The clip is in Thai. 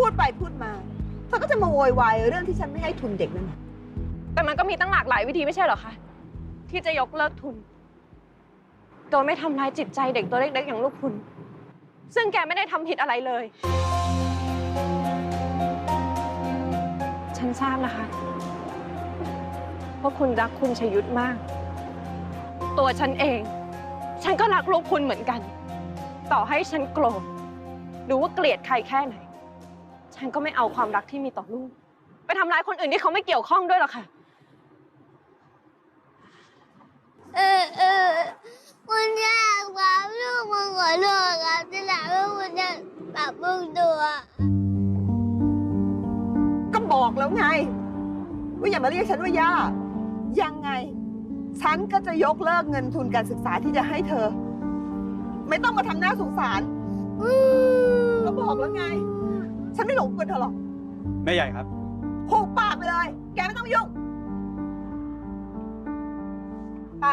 พูดไปพูดมาเธอก็จะมาโวยวายเรื่องที่ฉันไม่ให้ทุนเด็กนั่นน่ะแต่มันก็มีตั้งหลากหลายวิธีไม่ใช่เหรอคะที่จะยกเลิกทุน โดยไม่ทำร้ายจิตใจเด็กตัวเล็กๆอย่างลูกคุณ ซึ่งแกไม่ได้ทำผิดอะไรเลย ฉันทราบนะคะว่าคุณรักคุณชยุทธมาก ตัวฉันเอง ฉันก็รักลูกคุณเหมือนกัน ต่อให้ฉันโกรธหรือว่าเกลียดใครแค่ไหน ฉันก็ไม่เอาความรักที่มีต่อลูก ไปทำร้ายคนอื่นที่เขาไม่เกี่ยวข้องด้วยหรอกค่ะ เออเออคุณย่าครับลูกมึงขอโทษครับที่หลังลูกคุณจะปรับปรุงตัวก็บอกแล้วไง ว่าอย่ามาเรียกฉันว่าย่า ยังไง ฉันก็จะยกเลิกเงินทุนการศึกษาที่จะให้เธอ ไม่ต้องมาทำหน้าสงสารก็บอกแล้วไง ฉันไม่หลงกลเธอหรอกแม่ใหญ่ครับผูกปากไปเลย แกไม่ต้องมายุ่ง ไป